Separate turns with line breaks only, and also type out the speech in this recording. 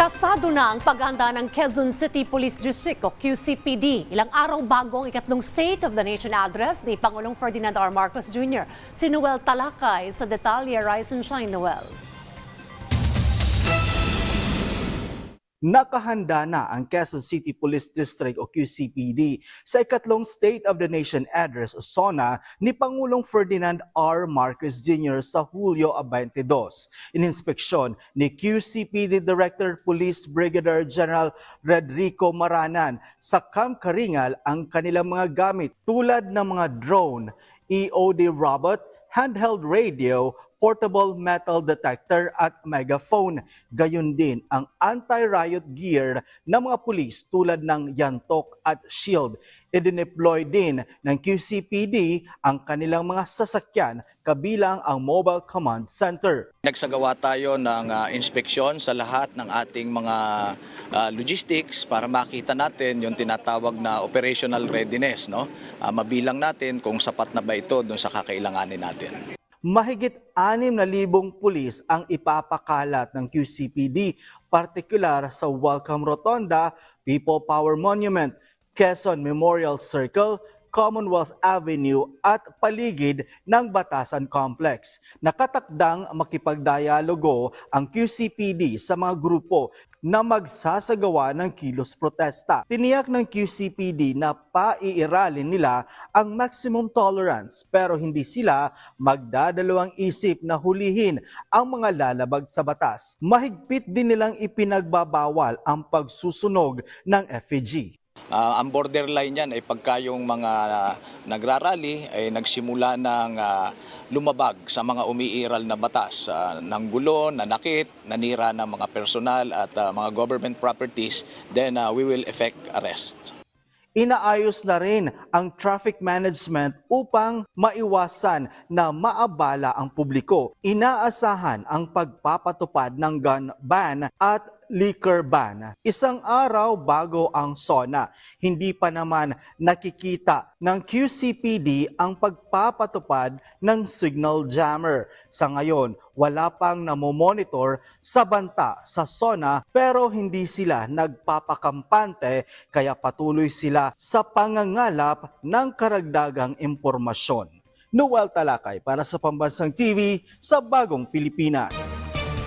Kasado na ang paghanda ng Quezon City Police District o QCPD. Ilang araw bago ang ikatlong State of the Nation address ni Pangulong Ferdinand R. Marcos Jr. Si Noel Talakay sa detalye Rise and Shine Noel.
Nakahanda na ang Quezon City Police District o QCPD sa ikatlong State of the Nation Address o SONA ni Pangulong Ferdinand R. Marcos Jr. sa Hulyo 22. Ininspeksyon ni QCPD Director Police Brigadier General Rodrigo Maranan sa Camp Karingal ang kanilang mga gamit tulad ng mga drone, EOD robot, handheld radio, portable metal detector at megaphone. Gayon din ang anti-riot gear ng mga pulis tulad ng yantok at shield. Idineploy din ng QCPD ang kanilang mga sasakyan kabilang ang Mobile Command Center.
Nagsagawa tayo ng ah, inspeksyon sa lahat ng ating mga ah, logistics para makita natin yung tinatawag na operational readiness. No? Ah, mabilang natin kung sapat na ba ito dun sa kakailanganin natin.
Mahigit 6,000 pulis ang ipapakalat ng QCPD, partikular sa Welcome Rotonda, People Power Monument, Quezon Memorial Circle, Commonwealth Avenue at paligid ng Batasan Complex. Nakatakdang makipagdialogo ang QCPD sa mga grupo na magsasagawa ng kilos protesta. Tiniyak ng QCPD na paiiralin nila ang maximum tolerance pero hindi sila magdadalawang isip na hulihin ang mga lalabag sa batas. Mahigpit din nilang ipinagbabawal ang pagsusunog ng FEG.
Ah, ang borderline yan ay pagka yung mga ah, nagrarally ay nagsimula ng ah, lumabag sa mga umiiral na batas ah, ng gulo, nanakit, nanira ng mga personal at ah, mga government properties, then ah, we will effect arrest.
Inaayos na rin ang traffic management upang maiwasan na maabala ang publiko. Inaasahan ang pagpapatupad ng gun ban at liquor ban. Isang araw bago ang SONA, hindi pa naman nakikita ng QCPD ang pagpapatupad ng signal jammer. Sa ngayon, wala pang namomonitor sa banta sa SONA pero hindi sila nagpapakampante kaya patuloy sila sa pangangalap ng karagdagang impormasyon. Noel Talakay para sa Pambansang TV sa Bagong Pilipinas.